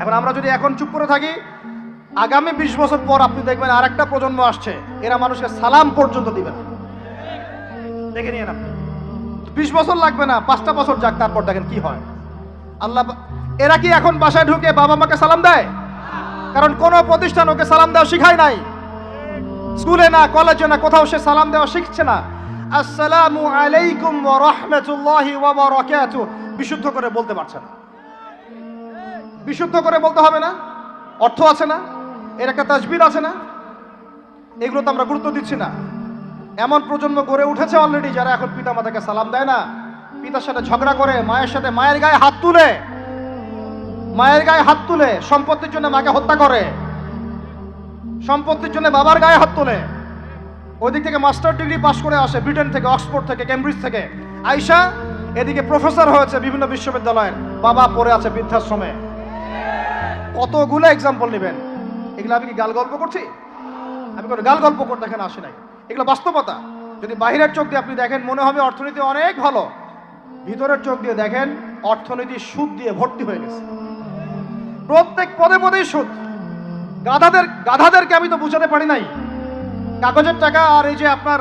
এখন আমরা যদি এখন চুপ করে থাকি, আগামী বিশ বছর পর আপনি দেখবেন আরেকটা প্রজন্ম আসছে, এরা মানুষকে সালাম পর্যন্ত দিবে না। দেখে নিয়ে আপনি। বিশ বছর লাগবে না, পাঁচটা বছর যাক, তারপর দেখেন কি হয়। আল্লাহ এরা কি এখন বাসায় ঢুকে বাবা মাকে সালাম দেয়? কারণ কোন প্রতিষ্ঠান ওকে সালাম দেওয়া শিখায় নাই। স্কুলে না, কলেজে না, কোথাও সে সালাম দেওয়া শিখছে না। আসসালামু আলাইকুম ওয়া রাহমাতুল্লাহি ওয়া বারাকাতুহু। বিশুদ্ধ করে বলতে পারছে না। বিশুদ্ধ করে বলতে হবে না। অর্থ আছে না, এর একটা তাজবির আছে না। এগুলো তো আমরা গুরুত্ব দিচ্ছি না। এমন প্রজন্ম গড়ে উঠেছে অলরেডি যারা এখন পিতা মাতাকে সালাম দেয় না। পিতার সাথে ঝগড়া করে, মায়ের সাথে মায়ের গায়ে হাত তুলে। মায়ের গায়ে হাত তুলে, সম্পত্তির জন্য মাকে হত্যা করে। সম্পত্তির জন্য বাবার গায়ে হাত তোলে। ওই দিক থেকে মাস্টার ডিগ্রি পাশ করে আসে ব্রিটেন থেকে অক্সফোর্ড থেকে কেমব্রিজ থেকে। আয়শা, এদিকে প্রফেসর হয়েছে বিভিন্ন বিশ্ববিদ্যালয়ের। বাবা পড়ে আছে বৃদ্ধাশ্রমে। কতগুলো এক্সাম্পল নেবেন? এগুলো আমি কি গাল গল্প করছি? আমি কোনো গাল গল্প করতে এখানে আসি নাই। এগুলো বাস্তবতা। যদি বাহিরের চোখ দিয়ে আপনি দেখেন, মনে হবে অর্থনীতি অনেক ভালো। ভিতরের চোখ দিয়ে দেখেন, অর্থনীতি সুদ দিয়ে ভর্তি হয়ে গেছে। প্রত্যেক পদে পদেই সুদ। গাধাদের, গাধাদেরকে আমি তো বুঝাতে পারি নাই। কাগজের টাকা আর এই যে আপনার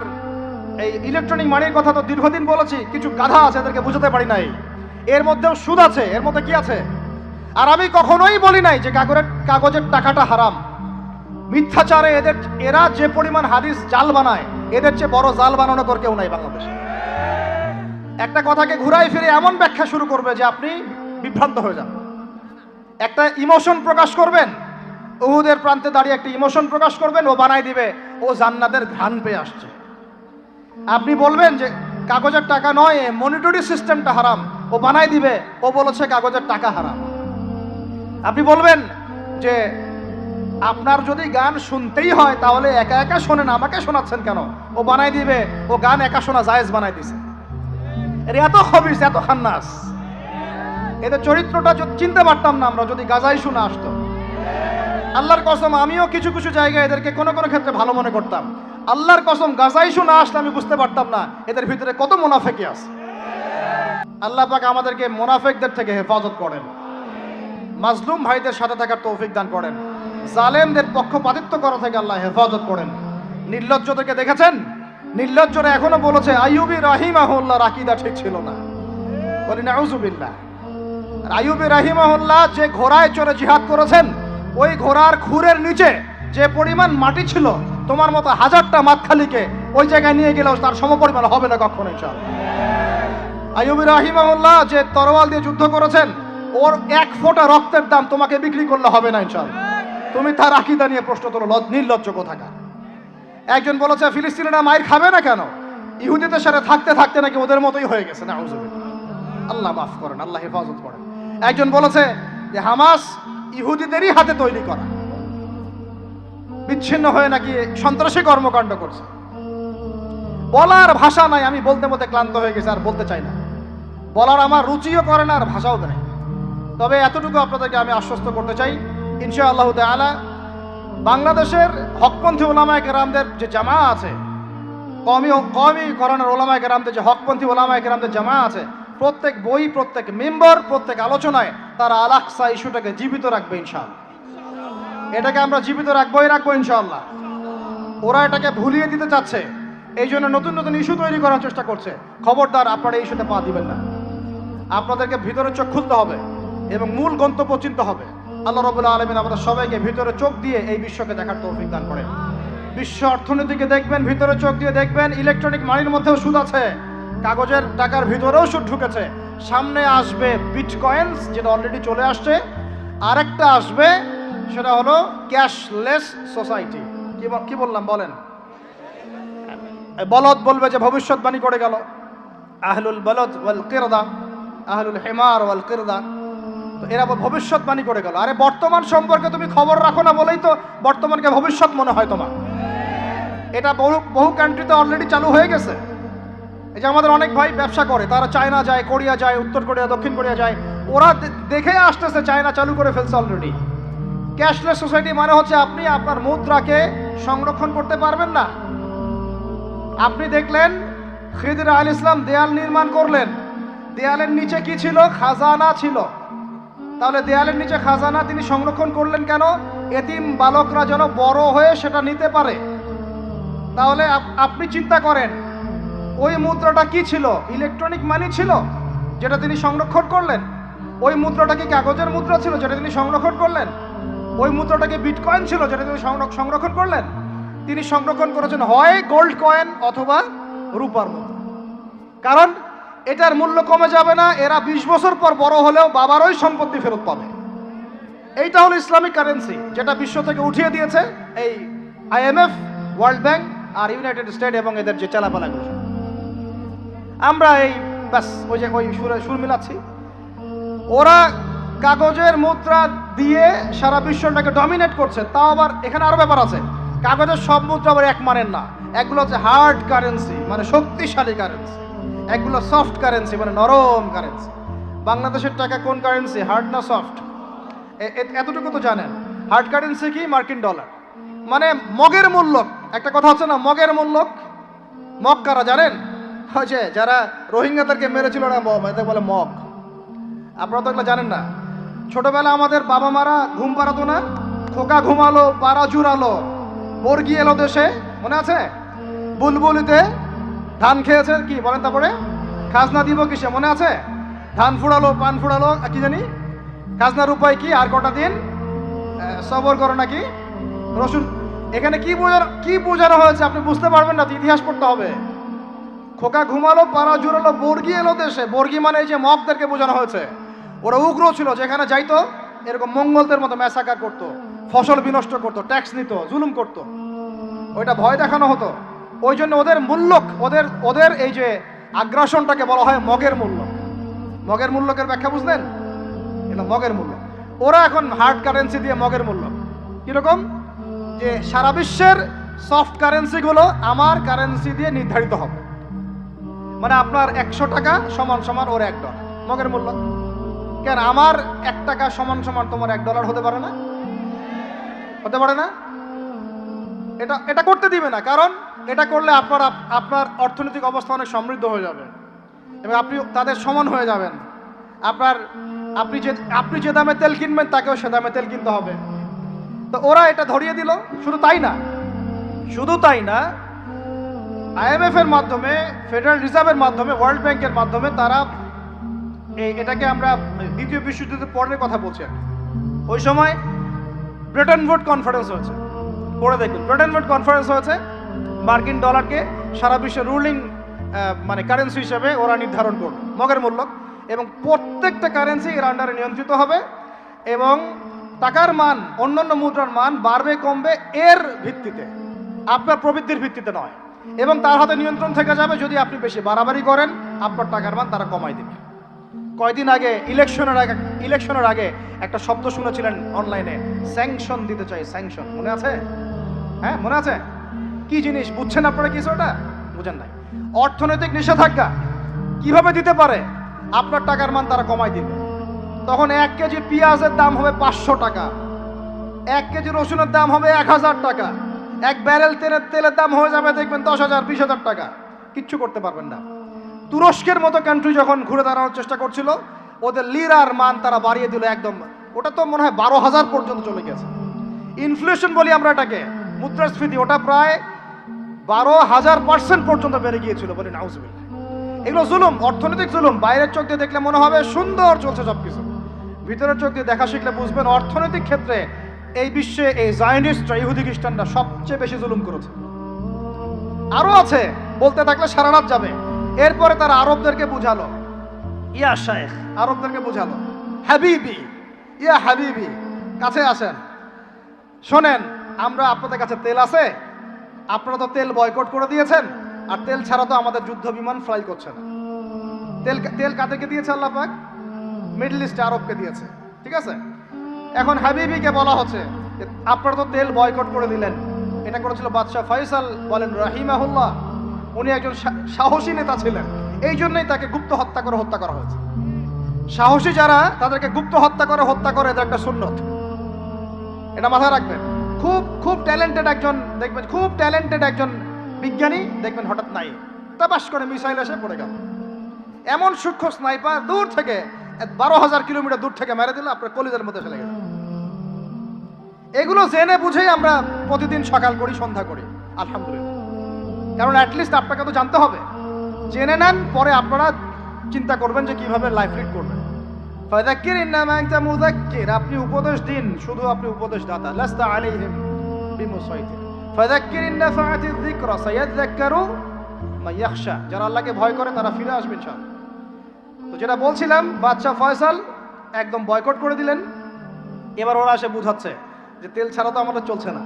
এই ইলেকট্রনিক মানির কথা তো দীর্ঘদিন বলেছি, কিছু গাধা আছে এদেরকে বুঝাতে পারি নাই। এর মধ্যেও সুদ আছে। এর মধ্যে কি আছে? আর আমি কখনোই বলি নাই যে কাগজের কাগজের টাকাটা হারাম। মিথ্যাচারে এদের, এরা যে পরিমাণ হাদিস জাল বানায়, এদের চেয়ে বড় জাল বানানো তোর কেউ নাই বাংলাদেশে। একটা কথাকে ঘুরাই ফিরে এমন ব্যাখ্যা শুরু করবে যে আপনি বিভ্রান্ত হয়ে যান। একটা ইমোশন প্রকাশ করবেন, উহুদের প্রান্তে দাঁড়িয়ে একটা ইমোশন প্রকাশ করবেন, ও বানাই দিবে, ও জান্নাতের ঘ্রাণ পেয়ে আসছে। আপনি বলবেন যে কাগজের টাকা নয় মনিটরি সিস্টেমটা হারাম। ও বানাই দিবে, ও বলেছে কাগজের টাকা হারাম। আপনি বলবেন যে আপনার যদি গান শুনতেই হয়, তাহলে একা একা শোনেন, আমাকে শোনাচ্ছেন কেন? ও বানাই দিবে, ও গান একা শোনা জায়েজ বানাই দিছে। এর এত হবিস, এত খান্নাস। এদের চরিত্রটা চিনতে পারতাম না আমরা, যদি গাজাই শুনে আসতো। আল্লাহর কসম, আমিও কিছু কিছু জায়গায় এদেরকে কোনো কোনো ক্ষেত্রে ভালো মনে করতাম। আল্লাহর কসম, গাজাই শুনে আসলে আমি বুঝতে পারতাম না এদের ভিতরে কত মোনাফেকি আছে। আল্লাহ পাক আমাদেরকে মোনাফেকদের থেকে হেফাজত করেন। মাজলুম ভাইদের সাথে থাকার তৌফিক দান করেন। জালেমদের পক্ষপাতিত্ব করা থেকে আল্লাহ হেফাজত করেন। নির্লজ্জদেরকে দেখেছেন? নির্লজ্জরা এখনও বলেছে, আইয়ুবি রাহিমাহুল্লাহ রাকিদা ঠিক ছিল না। বলি নাউজুবিল্লাহ আর আইয়ুবি রাহিমাহুল্লাহ যে ঘোড়ায় চড়ে জিহাদ করেছেন, ওই ঘোড়ার খুরের নিচে যে পরিমাণ মাটি ছিল, তোমার মতো হাজারটা মাতখালিকে ওই জায়গায় নিয়ে গেলেও তার সমপরিমাণ হবে না কখনো, ইনশাআল্লাহ। আইয়ুবি রাহিমাহুল্লাহ যে তরোয়াল দিয়ে যুদ্ধ করেছেন ওর এক ফোঁটা রক্তের দাম তোমাকে বিক্রি করলে হবে না ইনশাআল্লাহ তুমি তার আকিদা নিয়ে প্রশ্ন তোলো, লজ- নির্লজ্জ কোথাকার? একজন বলেছে, ফিলিস্তিনিরা মায়ের খাবে না কেন? ইহুদিদের সাথে থাকতে থাকতে নাকি ওদের মতোই হয়ে গেছে না আল্লাহ মাফ করেন, আল্লাহ হেফাজত করেন। একজন বলেছে যে, হামাস ইহুদিদেরই হাতে তৈরি করা। বিচ্ছিন্ন হয়ে নাকি সন্ত্রাসী কর্মকাণ্ড করছে। বলার ভাষা নাই, আমি বলতে বলতে ক্লান্ত হয়ে গেছি, আর বলতে চাই না। বলার আমার রুচিও করে না, আর ভাষাও নেই তবে এতটুকু আপনাদেরকে আমি আশ্বস্ত করতে চাই ইনশা আল্লাহ তালা বাংলাদেশের হকপন্থী ওলামায় কেরামদের যে জামা আছে কমি কমি করানোর ওলামায় কেরামদের যে হকপন্থী ওলামায় কেরামদের জামা আছে, প্রত্যেক বই, প্রত্যেক মেম্বার, প্রত্যেক আলোচনায় তারা আলাকসা ইস্যুটাকে জীবিত রাখবে ইনশাআল্লাহ। এটাকে আমরা জীবিত রাখবোই রাখব ইনশাআল্লাহ। ওরা এটাকে ভুলিয়ে দিতে চাচ্ছে, এই জন্য নতুন নতুন ইস্যু তৈরি করার চেষ্টা করছে। খবরদার আপনারা এই ইস্যুতে পা দিবেন না। আপনাদেরকে ভিতরে চোখ খুলতে হবে। এবং মূল গন্তব্য চিন্তা হবে। আল্লাহ রবুল্লা আলমিন আমাদের সবাইকে ভিতরে চোখ দিয়ে এই বিশ্বকে দেখার তৌফিক দান করেন। বিশ্ব অর্থনীতিকে দেখবেন, ভিতরে চোখ দিয়ে দেখবেন ইলেকট্রনিক মানির মধ্যেও সুদ আছে। কাগজের টাকার ভিতরেও সুদ ঢুকেছে। সামনে আসবে বিটকয়েন্স যেটা অলরেডি চলে আসছে। আরেকটা আসবে, সেটা হলো ক্যাশলেস সোসাইটি কি বললাম, বলেন? বলদ বলবে যে ভবিষ্যৎবাণী করে গেল। আহলুল বলদ ওয়াল কিরদা, আহলুল হেমার ওয়াল কিরদা। তো এরা ভবিষ্যৎবাণী করে গেল। আরে বর্তমান সম্পর্কে তুমি খবর রাখো না বলেই তো বর্তমানকে ভবিষ্যৎ মনে হয় তোমার। এটা বহু বহু কান্ট্রিতে অলরেডি চালু হয়ে গেছে। এই যে আমাদের অনেক ভাই ব্যবসা করে, তারা চায়না যায়, কোরিয়া যায়, উত্তর কোরিয়া, দক্ষিণ কোরিয়া যায়। ওরা দেখে আসতেছে চায়না চালু করে ফেলছে অলরেডি ক্যাশলেস সোসাইটি মানে হচ্ছে আপনি আপনার মুদ্রাকে সংরক্ষণ করতে পারবেন না। আপনি দেখলেন খিদির আল ইসলাম দেয়াল নির্মাণ করলেন। দেয়ালের নিচে কি ছিল? খাজানা ছিল। তাহলে দেয়ালের নিচে খাজানা তিনি সংরক্ষণ করলেন কেন? এতিম বালকরা যেন বড় হয়ে সেটা নিতে পারে। তাহলে আপনি চিন্তা করেন, ওই মুদ্রাটা কি ছিল? ইলেকট্রনিক মানি ছিল, যেটা তিনি সংরক্ষণ করলেন? ওই মুদ্রাটা কি কাগজের মুদ্রা ছিল, যেটা তিনি সংরক্ষণ করলেন? ওই মুদ্রাটা কি বিটকয়েন ছিল, যেটা তিনি সংরক- সংরক্ষণ করলেন? তিনি সংরক্ষণ করেছেন হয় গোল্ড কয়েন অথবা রূপার মুদ্রা। কারণ এটার মূল্য কমে যাবে না, এরা বিশ বছর পর বড় হলেও বাবারই সম্পত্তি ফেরত পাবে। এইটা হলো ইসলামিক কারেন্সি যেটা বিশ্ব থেকে উঠিয়ে দিয়েছে এই আইএমএফ ওয়ার্ল্ড ব্যাংক আর ইউনাইটেড স্টেট এবং এদের যে চালাপালাগুলো। আমরা এই ব্যাস, ওই যে ওই সুরে সুর মিলাচ্ছি। ওরা কাগজের মুদ্রা দিয়ে সারা বিশ্বটাকে ডমিনেট করছে, তাও আবার এখানে আরও ব্যাপার আছে। কাগজের সব মুদ্রা আবার এক মানের না একগুলো হচ্ছে হার্ড কারেন্সি মানে শক্তিশালী কারেন্সি একগুলো সফট কারেন্সি মানে নরম কারেন্সি বাংলাদেশের টাকা কোন কারেন্সি হার্ড না সফট এতটুকু তো জানেন। হার্ড কারেন্সি কি? মার্কিন ডলার মানে মগের মূল্য। একটা কথা হচ্ছে না, মগের মূল্য? মগ কারা, জানেন? হয়েছে যারা রোহিঙ্গাদেরকে মেরেছিল না এদের বলে মগ। আপনারা তো এগুলো জানেন না। ছোটবেলা আমাদের বাবা মারা ঘুম পাড়াতো না, খোকা ঘুমালো, পাড়া জুড়ালো বর্গি এলো দেশে, মনে আছে? বুলবুলিতে ধান খেয়েছে? কি, বলেন তারপরে। খাজনা দিব কিসে মনে আছে? ধান ফুড়ালো পান ফুড়ালো কি জানি? খাজনার উপায় কি? আর কটা দিন? সবর করো নাকি? রসুন, এখানে কি বোঝানো কি বোঝানো হয়েছে আপনি বুঝতে পারবেন না ইতিহাস পড়তে হবে। খোকা ঘুমালো পাড়া জুড়ালো, বর্গি এলো দেশে। বর্গি মানে এই যে মগদেরকে বোঝানো হয়েছে। ওরা উগ্র ছিল, যেখানে যাইতো, এরকম মঙ্গলদের মতো ম্যাসাকার করতো, ফসল বিনষ্ট করতো, ট্যাক্স নিত, জুলুম করতো। ওইটা ভয় দেখানো হতো। ওই জন্য ওদের মূল্যক, ওদের ওদের এই যে আগ্রাসনটাকে বলা হয় মগের মূল্য মগের মূল্যকের ব্যাখ্যা বুঝলেন? এটা মগের মূল্য। ওরা এখন হার্ড কারেন্সি দিয়ে মগের মূল্য কীরকম? যে সারা বিশ্বের সফট কারেন্সিগুলো আমার কারেন্সি দিয়ে নির্ধারিত হবে। মানে আপনার একশো টাকা সমান সমান ওর এক ডলার মগের মূল্য। কেন? আমার এক টাকা সমান সমান তোমার এক ডলার হতে পারে না? হতে পারে না? এটা এটা করতে দিবে না, কারণ এটা করলে আপনার আপনার অর্থনৈতিক অবস্থা অনেক সমৃদ্ধ হয়ে যাবে এবং আপনি তাদের সমান হয়ে যাবেন। আপনার, আপনি যে আপনি যে দামে তেল কিনবেন, তাকেও সে দামে তেল কিনতে হবে। তো ওরা এটা ধরিয়ে দিল, শুধু তাই না? শুধু তাই না আইএমএফ এর মাধ্যমে ফেডারেল রিজার্ভের মাধ্যমে ওয়ার্ল্ড ব্যাংকের মাধ্যমে তারা এটাকে আমরা দ্বিতীয় বিশ্বযুদ্ধের পরের কথা বলছি। ওই সময় ব্রিটেন ভোট কনফারেন্স হয়েছে। পড়ে দেখুন ভোট কনফারেন্স হয়েছে মার্কিন ডলারকে সারা বিশ্বের রুলিং মানে কারেন্সি হিসেবে ওরা নির্ধারণ করবে, মগের মূল্য এবং প্রত্যেকটা কারেন্সি এর আন্ডারে নিয়ন্ত্রিত হবে এবং টাকার মান, অন্যান্য মুদ্রার মান বাড়বে, কমবে এর ভিত্তিতে, আপনার প্রবৃদ্ধির ভিত্তিতে নয়। এবং তার হাতে নিয়ন্ত্রণ থেকে যাবে যদি আপনি বেশি বাড়াবাড়ি করেন, আপনার টাকার মান তারা কমাই দেবে। কয়দিন আগে ইলেকশনের আগে ইলেকশনের আগে একটা শব্দ শুনেছিলেন অনলাইনে স্যাংশন দিতে চাই স্যাংশন মনে আছে? হ্যাঁ মনে আছে? কি জিনিস? বুঝছেন আপনারা কিছু ওটা বুঝেন নাই। অর্থনৈতিক নিষেধাজ্ঞা কীভাবে দিতে পারে? আপনার টাকার মান তারা কমাই দিবে। তখন এক কেজি পেঁয়াজের দাম হবে পাঁচশো টাকা। এক কেজি রসুনের দাম হবে এক হাজার টাকা। এক ব্যারেল তেলের তেলের দাম হয়ে যাবে দেখবেন দশ হাজার, বিশ হাজার টাকা। কিচ্ছু করতে পারবেন না। তুরস্কের মতো কান্ট্রি যখন ঘুরে দাঁড়ানোর চেষ্টা করছিল, ওদের লিরার মান তারা বাড়িয়ে দিল একদম। ওটা তো মনে হয় বারো হাজার পর্যন্ত চলে গেছে। ইনফ্লেশন বলি আমরা এটাকে। মুদ্রাস্ফীতি ওটা প্রায় বারো হাজার পার্সেন্ট পর্যন্ত বেড়ে গিয়েছিল বলি নাউজবিল্লাহ। এগুলো জুলুম অর্থনৈতিক জুলুম। বাইরের চোখ দিয়ে দেখলে মনে হবে সুন্দর চলছে সব কিছু ভিতরের চোখ দিয়ে দেখা শিখলে বুঝবেন অর্থনৈতিক ক্ষেত্রে এই বিশ্বে এই জায়নিস্টরা ইহুদি খ্রিস্টানরা সবচেয়ে বেশি জুলুম করেছে। আরও আছে বলতে থাকলে সারা রাত যাবে। এরপরে তারা আরবদেরকে বুঝালো। ইয়া শেখ আরবদেরকে বুঝালো। হাবিবি ইয়া হাবিবি কাছে আসেন। শোনেন আমরা আপনাদের কাছে তেল আছে? আপনারা তো তেল বয়কট করে দিয়েছেন, আর তেল ছাড়া তো আমাদের যুদ্ধ বিমান ফ্লাই করছে না। তেল তেল কাদেরকে দিয়েছে আল্লাহ পাক? মিডল ইস্টে আরবকে দিয়েছে, ঠিক আছে? এখন হাবিবিকে বলা হচ্ছে আপনারা তো তেল বয়কট করে দিলেন। এটা করেছিল বাদশাহ ফয়সাল, বলেন রাহিমাহুল্লাহ। উনি একজন সাহসী নেতা ছিলেন। এই জন্যই তাকে গুপ্ত হত্যা করে হত্যা করা হয়েছে। সাহসী যারা, তাদেরকে গুপ্ত হত্যা করে হত্যা করে এটা একটা সুন্নত। এটা মাথায় রাখবেন। খুব খুব ট্যালেন্টেড একজন, দেখবেন, খুব ট্যালেন্টেড একজন বিজ্ঞানী, দেখবেন হঠাৎ নাই। তাবাস করে মিসাইল এসে পড়ে গেল। এমন সূক্ষ্ম স্নাইপার দূর থেকে বারো হাজার কিলোমিটার দূর থেকে মেরে দিলে, আপনার কলিজের মধ্যে ফেলে গেছে এগুলো জেনে বুঝেই আমরা প্রতিদিন সকাল করি, সন্ধ্যা করি, আলহামদুলিল্লাহ। কারণ অ্যাটলিস্ট আপনাকে তো জানতে হবে। জেনে নেন, পরে আপনারা চিন্তা করবেন যে কীভাবে লাইফ লিড করবেন। ফাযাক্কির ইন্নামা আনতা মুযাক্কির আপনি উপদেশ দিন, শুধু আপনি উপদেশ দাতা। লাস্তা আলাইহিম বিমুসাইতির। ফাযাক্কির ইন নাফাআতিয যিকরা সায়াযাক্কারু মান ইয়াখশা যারা আল্লাহকে ভয় করে, তারা ফিরে আসবে ইনশাআল্লাহ। তো যেটা বলছিলাম বাদশা ফয়সাল একদম বয়কট করে দিলেন। এবার ওরা এসে বুঝাচ্ছে যে তেল ছাড়া তো আমাদের চলছে না।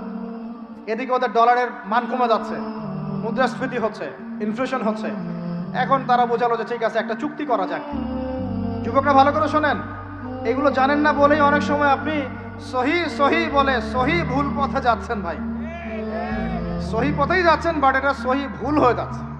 এদিকে ওদের ডলারের মান কমে যাচ্ছে, মুদ্রাস্ফীতি হচ্ছে ইনফ্লেশন হচ্ছে। এখন তারা বোঝালো যে ঠিক আছে, একটা চুক্তি করা যাক। যুবকরা ভালো করে শোনেন। এগুলো জানেন না বলেই অনেক সময় আপনি সহি সহি বলে, সহি ভুল পথে যাচ্ছেন ভাই। সহি পথেই যাচ্ছেন বাট এটা সহি ভুল হয়ে যাচ্ছে।